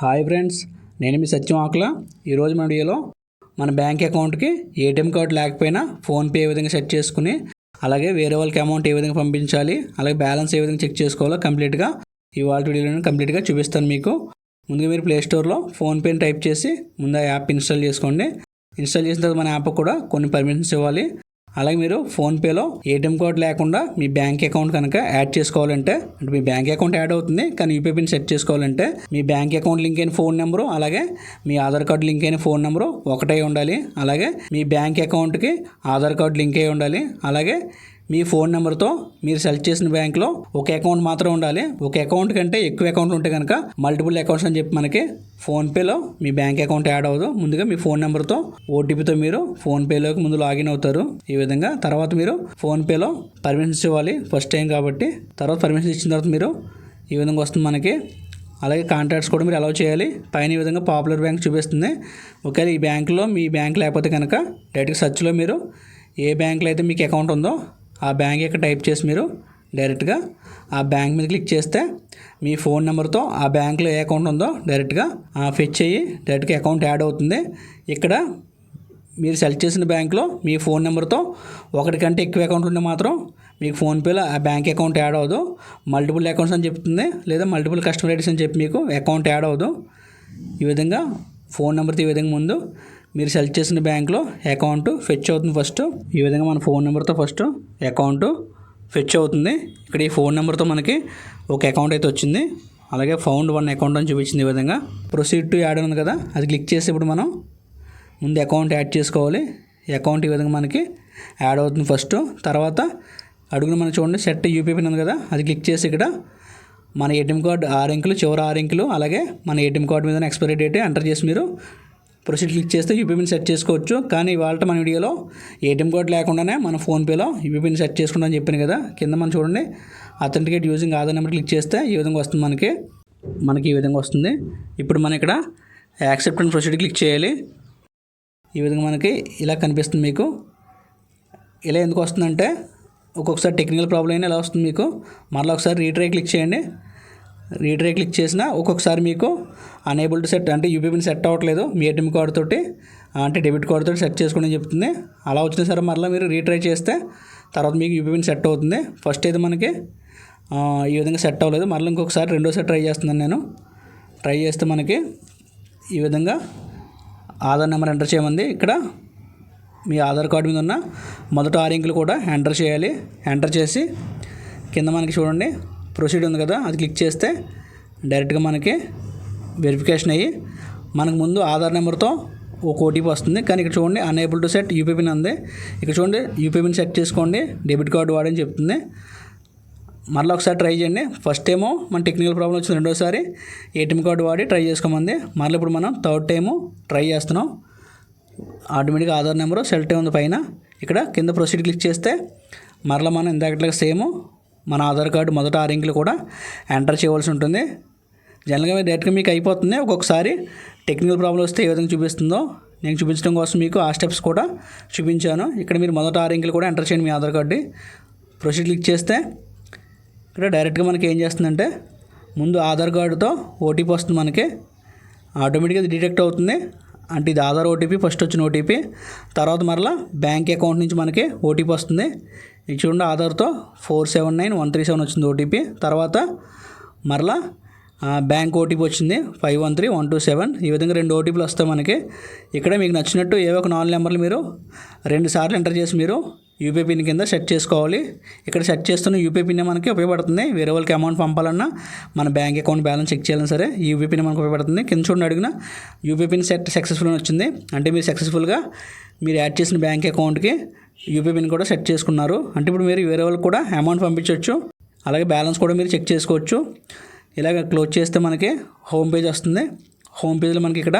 Hi friends నేను మీ సత్యం ఆకుల. ఈరోజు మన వీడియోలో మన బ్యాంక్ అకౌంట్కి ఏటీఎం కార్డు లేకపోయినా ఫోన్పే ఏ విధంగా సెట్ చేసుకుని అలాగే వేరే వాళ్ళకి అమౌంట్ ఏ విధంగా పంపించాలి అలాగే బ్యాలెన్స్ ఏ విధంగా చెక్ చేసుకోవాలో కంప్లీట్గా ఇవాళ వీడియోలో కంప్లీట్గా చూపిస్తాను మీకు. ముందుగా మీరు ప్లే స్టోర్లో ఫోన్పేని టైప్ చేసి ముందు ఆ యాప్ ఇన్స్టాల్ చేసుకోండి. ఇన్స్టాల్ చేసిన తర్వాత మన యాప్ కూడా కొన్ని పర్మిషన్స్ ఇవ్వాలి. అలాగే మీరు ఫోన్పేలో ఏటీఎం కార్డు లేకుండా మీ బ్యాంక్ అకౌంట్ కనుక యాడ్ చేసుకోవాలంటే అంటే మీ బ్యాంక్ అకౌంట్ యాడ్ అవుతుంది కానీ యూపీఐ పిన్ సెట్ చేసుకోవాలంటే మీ బ్యాంక్ అకౌంట్ లింక్ అయిన ఫోన్ నెంబరు అలాగే మీ ఆధార్ కార్డు లింక్ అయిన ఫోన్ నెంబరు ఒకటే ఉండాలి. అలాగే మీ బ్యాంక్ అకౌంట్కి ఆధార్ కార్డు లింక్ అయి ఉండాలి. అలాగే మీ ఫోన్ నెంబర్తో మీరు సెలెక్ట్ చేసిన బ్యాంక్లో ఒక అకౌంట్ మాత్రం ఉండాలి. ఒక అకౌంట్ కంటే ఎక్కువ అకౌంట్ ఉంటే కనుక మల్టిపుల్ అకౌంట్స్ అని చెప్పి మనకి ఫోన్పేలో మీ బ్యాంక్ అకౌంట్ యాడ్ అవ్వదు. ముందుగా మీ ఫోన్ నెంబర్తో ఓటీపీతో మీరు ఫోన్పేలోకి ముందు లాగిన్ అవుతారు. ఈ విధంగా తర్వాత మీరు ఫోన్పేలో పర్మిషన్స్ ఇవ్వాలి. ఫస్ట్ టైం కాబట్టి తర్వాత పర్మిషన్ ఇచ్చిన తర్వాత మీరు ఈ విధంగా వస్తుంది మనకి. అలాగే కాంటాక్ట్స్ కూడా మీరు అలౌ చేయాలి. పైన ఈ విధంగా పాపులర్ బ్యాంక్ చూపిస్తుంది. ఒకవేళ ఈ బ్యాంకులో మీ బ్యాంక్ లేకపోతే కనుక డైరెక్ట్ సర్చ్లో మీరు ఏ బ్యాంకులో అయితే మీకు అకౌంట్ ఉందో ఆ బ్యాంక్ యొక్క టైప్ చేసి మీరు డైరెక్ట్గా ఆ బ్యాంక్ మీద క్లిక్ చేస్తే మీ ఫోన్ నెంబర్తో ఆ బ్యాంక్లో ఏ అకౌంట్ ఉందో డైరెక్ట్గా ఫెచ్ అయ్యి డైరెక్ట్గా అకౌంట్ యాడ్ అవుతుంది. ఇక్కడ మీరు సెలెక్ట్ చేసిన బ్యాంక్లో మీ ఫోన్ నెంబర్తో ఒకటి కంటే ఎక్కువ అకౌంట్ ఉంటే మాత్రం మీకు ఫోన్పేలో ఆ బ్యాంక్ అకౌంట్ యాడ్ అవ్వదు. మల్టిపుల్ అకౌంట్స్ అని చెప్తుంది లేదా మల్టిపుల్ కస్టమర్ ఐడీస్ అని చెప్పి మీకు అకౌంట్ యాడ్ అవ్వదు. ఈ విధంగా ఫోన్ నెంబర్తో ఈ విధంగా ముందు మీరు సెలెక్ట్ చేసిన బ్యాంక్లో అకౌంట్ ఫెచ్ అవుతుంది ఫస్ట్. ఈ విధంగా మన ఫోన్ నెంబర్తో ఫస్ట్ అకౌంట్ ఫెచ్ అవుతుంది. ఇక్కడ ఈ ఫోన్ నెంబర్తో మనకి ఒక అకౌంట్ అయితే వచ్చింది. అలాగే ఫౌండ్ వన్ అకౌంట్ అని చూపించింది ఈ విధంగా. ప్రొసీడ్ టు యాడ్ ఉంది కదా అది క్లిక్ చేసి ఇప్పుడు మనం ముందు అకౌంట్ యాడ్ చేసుకోవాలి. ఈ అకౌంట్ ఈ విధంగా మనకి యాడ్ అవుతుంది ఫస్ట్. తర్వాత అడుగున మనం చూడండి సెట్ యూపీ పిన్ ఉంది కదా అది క్లిక్ చేసి ఇక్కడ మన ఏటీఎం కార్డు ఆరు అంకెలు చివరి ఆరు అంకెలు అలాగే మన ఏటీఎం కార్డు మీద ఎక్స్పైరీ డేట్ ఎంటర్ చేసి మీరు ప్రొసీడ్ క్లిక్ చేస్తే యూపీ పిన్ సెట్ చేసుకోవచ్చు. కానీ ఇవాళ మన వీడియోలో ఏటీఎం కార్డు లేకుండానే మన ఫోన్పేలో యూపీ పిన్ సెట్ చేసుకుంటాం అని చెప్పాను కదా. కింద మనం చూడండి. Authenticate using Aadhaar number click చేస్తే ఈ విధంగా వస్తుంది మనకి. మనకి ఈ విధంగా వస్తుంది. ఇప్పుడు మనం ఇక్కడ యాక్సెప్ట్ అండ్ ప్రొసీడ్ క్లిక్ చేయాలి. ఈ విధంగా మనకి ఇలా కనిపిస్తుంది మీకు. ఇలా ఎందుకు వస్తుందంటే ఒక్కొక్కసారి టెక్నికల్ ప్రాబ్లం అయినా ఇలా వస్తుంది మీకు? మరలా ఒకసారి రీట్రై క్లిక్ చేయండి. రీట్రై క్లిక్ చేసినా ఒక్కొక్కసారి మీకు అనేబుల్ టు సెట్ అంటే యూపీపీని సెట్ అవ్వట్లేదు. మీ ఏటీఎం కార్డు తోటి అంటే డెబిట్ కార్డు తోటి సెట్ చేసుకోండి అని చెప్తుంది. అలా వచ్చిన సరే మరలా మీరు రీట్రై చేస్తే తర్వాత మీకు యూపీపీని సెట్ అవుతుంది. ఫస్ట్ అయితే మనకి ఈ విధంగా సెట్ అవ్వలేదు. మరలా ఇంకొకసారి రెండోసారి ట్రై చేస్తున్నాను నేను. ట్రై చేస్తే మనకి ఈ విధంగా ఆధార్ నెంబర్ ఎంటర్ చేయమంది. ఇక్కడ మీ ఆధార్ కార్డు మీద ఉన్న మొదటి ఆరు కూడా ఎంటర్ చేయాలి. ఎంటర్ చేసి కింద మనకి చూడండి. ప్రొసీడ్ ఉంది కదా అది క్లిక్ చేస్తే డైరెక్ట్గా మనకి వెరిఫికేషన్ అయ్యి మనకు ముందు ఆధార్ నెంబర్తో ఒక ఓటీపీ వస్తుంది. కానీ ఇక్కడ చూడండి unable to set UPI pin ఉంది ఇక్కడ చూడండి యూపీ పిన్ సెట్ చేసుకోండి డెబిట్ కార్డు వాడని చెప్తుంది. మళ్ళీ ఒకసారి ట్రై చేయండి. ఫస్ట్ ఏమో మన టెక్నికల్ ప్రాబ్లం వచ్చింది రెండోసారి ఏటీఎం కార్డు వాడి ట్రై చేసుకోమంది. మళ్ళీ ఇప్పుడు మనం థర్డ్ టైము ట్రై చేస్తున్నాం. ఆటోమేటిక్గా ఆధార్ నెంబరు సెలెక్ట్ అయి ఉంది పైన. ఇక్కడ కింద ప్రొసీడ్ క్లిక్ చేస్తే మరలా మనం ఇందాకట్లాగా సేమ్ మన ఆధార్ కార్డు మొదట ఆరు అంకెలు కూడా ఎంటర్ చేయవలసి ఉంటుంది. జనరల్గా మీరు డైరెక్ట్గా మీకు అయిపోతుంది. ఒక్కొక్కసారి టెక్నికల్ ప్రాబ్లం వస్తే ఏ విధంగా చూపిస్తుందో నేను చూపించడం కోసం మీకు ఆ స్టెప్స్ కూడా చూపించాను. ఇక్కడ మీరు మొదట ఆరు అంకెలు కూడా ఎంటర్ చేయండి మీ ఆధార్ కార్డు ప్రొసీడ్ క్లిక్ చేస్తే ఇక్కడ డైరెక్ట్గా మనకి ఏం చేస్తుందంటే ముందు ఆధార్ కార్డుతో ఓటీపీ వస్తుంది మనకి. ఆటోమేటిక్గా డిటెక్ట్ అవుతుంది. అంటే ఇది ఆధార్ ఓటీపీ ఫస్ట్ వచ్చిన ఓటీపీ తర్వాత మరలా బ్యాంక్ అకౌంట్ నుంచి మనకి ఓటీపీ వస్తుంది. ఇది చూడండి ఆధార్తో four seven nine one three seven వచ్చింది ఓటీపీ తర్వాత మరలా బ్యాంక్ ఓటీపీ వచ్చింది five one three one two seven. ఈ విధంగా రెండు ఓటీపీలు వస్తాయి మనకి. ఇక్కడ మీకు నచ్చినట్టు ఏవో ఒక నాలుగు నెంబర్లు మీరు రెండు సార్లు ఎంటర్ చేసి మీరు యూపీ పిన్ కింద సెట్ చేసుకోవాలి. ఇక్కడ సెట్ చేస్తున్న యూపీ పిన్ మనకి ఉపయోగపడుతుంది. వేరే వాళ్ళకి అమౌంట్ పంపాలన్నా మన బ్యాంక్ అకౌంట్ బ్యాలెన్స్ చెక్ చేయాలన్నా సరే యూపీ పిన్ మనకు ఉపయోగపడుతుంది. కింద చూడండి అడిగిన యూపీ పిన్ సెట్ సక్సెస్ఫుల్ అని వచ్చింది. అంటే మీరు సక్సెస్ఫుల్గా మీరు యాడ్ చేసిన బ్యాంక్ అకౌంట్కి యూపీ పిన్ కూడా సెట్ చేసుకున్నారు. అంటే ఇప్పుడు మీరు వేరే వాళ్ళకి కూడా అమౌంట్ పంపించవచ్చు. అలాగే బ్యాలెన్స్ కూడా మీరు చెక్ చేసుకోవచ్చు. ఇలాగ క్లోజ్ చేస్తే మనకి హోమ్ పేజ్ వస్తుంది. హోమ్ పేజ్లో మనకి ఇక్కడ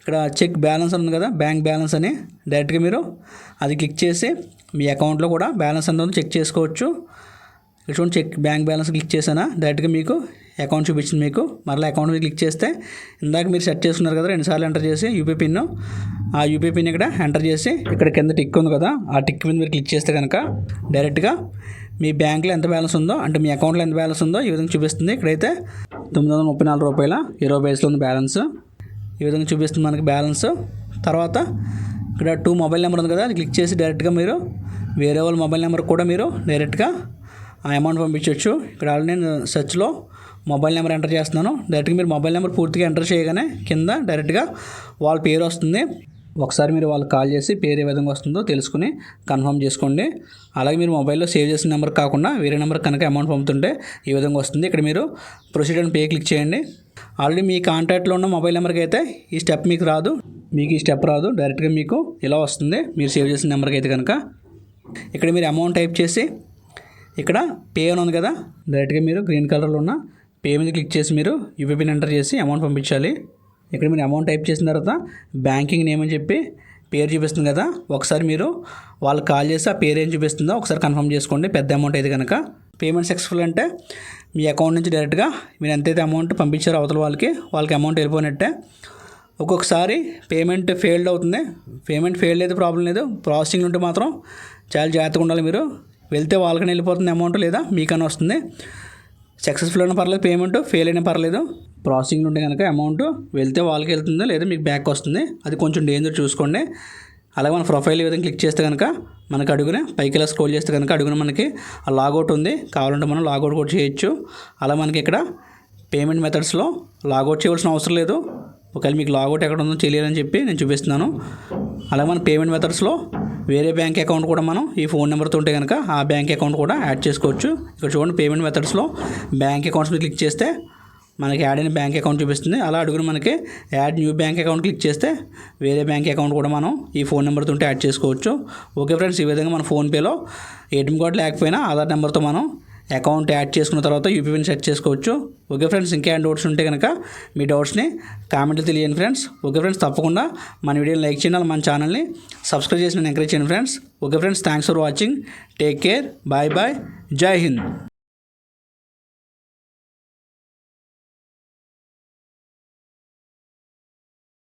ఇక్కడ చెక్ బ్యాలెన్స్ ఉంది కదా బ్యాంక్ బ్యాలెన్స్ అని. డైరెక్ట్గా మీరు అది క్లిక్ చేసి మీ అకౌంట్లో కూడా బ్యాలెన్స్ ఎంత ఉందో చెక్ చేసుకోవచ్చు. ఇక్కడ చూడండి చెక్ బ్యాంక్ బ్యాలెన్స్ క్లిక్ చేసానా డైరెక్ట్గా మీకు అకౌంట్ చూపించింది మీకు. మరలా అకౌంట్ మీద క్లిక్ చేస్తే ఇందాక మీరు సెట్ చేసుకున్నారు కదా రెండుసార్లు ఎంటర్ చేసి యూపీ పిన్ ఆ యూపీ పిన్ ఇక్కడ ఎంటర్ చేసి ఇక్కడ కింద టిక్ ఉంది కదా ఆ టిక్ మీద మీరు క్లిక్ చేస్తే కనుక డైరెక్ట్గా మీ బ్యాంక్లో ఎంత బ్యాలెన్స్ ఉందో అంటే మీ అకౌంట్లో ఎంత బ్యాలెన్స్ ఉందో ఈ విధంగా చూపిస్తుంది. ఇక్కడైతే తొమ్మిది వందల ముప్పై నాలుగు రూపాయల ఇరవై పైసలు ఉంది బ్యాలెన్స్. ఈ విధంగా చూపిస్తుంది మనకి బ్యాలెన్స్. తర్వాత ఇక్కడ టూ మొబైల్ నెంబర్ ఉంది కదా క్లిక్ చేసి డైరెక్ట్గా మీరు వేరే వాళ్ళ మొబైల్ నెంబర్ కూడా మీరు డైరెక్ట్గా ఆ అమౌంట్ పంపించవచ్చు ఇక్కడ ఆల్రెడీ నేను సెర్చ్లో మొబైల్ నెంబర్ ఎంటర్ చేస్తున్నాను. డైరెక్ట్గా మీరు మొబైల్ నెంబర్ పూర్తిగా ఎంటర్ చేయగానే కింద డైరెక్ట్గా వాళ్ళ పేరు వస్తుంది. ఒకసారి మీరు వాళ్ళకి కాల్ చేసి పేరు ఏ విధంగా వస్తుందో తెలుసుకుని కన్ఫర్మ్ చేసుకోండి. అలాగే మీరు మొబైల్లో సేవ్ చేసిన నెంబర్ కాకుండా వేరే నెంబర్ కనుక అమౌంట్ పంపుతుంటే ఈ విధంగా వస్తుంది. ఇక్కడ మీరు ప్రొసీడ్ అండ్ పే క్లిక్ చేయండి. ఆల్రెడీ మీ కాంటాక్ట్లో ఉన్న మొబైల్ నెంబర్కి అయితే ఈ స్టెప్ మీకు రాదు. మీకు ఈ స్టెప్ రాదు. డైరెక్ట్గా మీకు ఇలా వస్తుంది. మీరు సేవ్ చేసిన నెంబర్కి అయితే కనుక. ఇక్కడ మీరు అమౌంట్ టైప్ చేసి ఇక్కడ పే అని ఉంది కదా. డైరెక్ట్గా మీరు గ్రీన్ కలర్లో ఉన్న పే మీద క్లిక్ చేసి మీరు యూపీపీని ఎంటర్ చేసి అమౌంట్ పంపించాలి. ఇక్కడ మీరు అమౌంట్ టైప్ చేసిన తర్వాత బ్యాంకింగ్ నేమ్ అని చెప్పి పేరు చూపిస్తుంది కదా. ఒకసారి మీరు వాళ్ళు కాల్ చేసి ఆ పేరు ఏం చూపిస్తుందో ఒకసారి కన్ఫర్మ్ చేసుకోండి. పెద్ద అమౌంట్ అయితే కనుక. పేమెంట్ సక్సెస్ఫుల్ అంటే మీ అకౌంట్ నుంచి డైరెక్ట్గా మీరు ఎంతైతే అమౌంట్ పంపించారో అవతల వాళ్ళకి వాళ్ళకి అమౌంట్ వెళ్ళిపోయినట్టే. ఒక్కొక్కసారి పేమెంట్ ఫెయిల్డ్ అవుతుంది. పేమెంట్ ఫెయిల్డ్ అయితే ప్రాబ్లం లేదు. ప్రాసెసింగ్ ఉంటే మాత్రం చాలా జాగ్రత్తగా ఉండాలి మీరు. వెళ్తే వాళ్ళకనే వెళ్ళిపోతుంది అమౌంట్ లేదా మీకనే వస్తుంది. సక్సెస్ఫుల్ అయినా పర్లేదు పేమెంట్ ఫెయిల్ అయినా పర్లేదు. ప్రాసెసింగ్ ఉంటే కనుక అమౌంట్ వెళ్తే వాళ్ళకి వెళ్తుంది లేదా మీకు బ్యాక్ వస్తుంది. అది కొంచెం డేంజర్ చూసుకోండి. అలాగే మన ప్రొఫైల్ విధంగా క్లిక్ చేస్తే కనుక మనకి అడుగున పైకి ఇలా స్క్రోల్ చేస్తే కనుక అడుగున మనకి లాగౌట్ ఉంది. కావాలంటే మనం లాగౌట్ కూడా చేయొచ్చు. అలా మనకి ఇక్కడ పేమెంట్ మెథడ్స్లో లాగౌట్ చేయవలసిన అవసరం లేదు. ఒకవేళ మీకు లాగౌట్ ఎక్కడ ఉందో తెలియాలని చెప్పి నేను చూపిస్తున్నాను. అలాగే మన పేమెంట్ మెథడ్స్లో వేరే బ్యాంక్ అకౌంట్ కూడా మనం ఈ ఫోన్ నెంబర్తో ఉంటే కనుక ఆ బ్యాంక్ అకౌంట్ కూడా యాడ్ చేసుకోవచ్చు. ఇక్కడ చూడండి పేమెంట్ మెథడ్స్లో బ్యాంక్ అకౌంట్స్ మీద క్లిక్ చేస్తే మనకి యాడ్ అయిన బ్యాంక్ అకౌంట్ చూపిస్తుంది. అలా అడుగున మనకి add new bank account click చేస్తే వేరే బ్యాంక్ అకౌంట్ కూడా మనం ఈ ఫోన్ నెంబర్తో ఉంటే యాడ్ చేసుకోవచ్చు. ఓకే ఫ్రెండ్స్ ఈ విధంగా మన ఫోన్పేలో ఏటీఎం కార్డు లేకపోయినా ఆధార్ నెంబర్తో మనం అకౌంట్ యాడ్ చేసుకున్న తర్వాత యూపీపీని సెట్ చేసుకోవచ్చు. ఓకే ఫ్రెండ్స్ ఇంకా డౌట్స్ ఉంటే కనుక మీ డౌట్స్ని కామెంట్లో తెలియండి ఫ్రెండ్స్ ఓకే ఫ్రెండ్స్ తప్పకుండా మన వీడియోని లైక్ చేయండి. మన ఛానల్ని సబ్స్క్రైబ్ చేసి నేను ఎంకరేజ్ చేయండి friends okay friends thanks for watching take care bye bye జై హింద్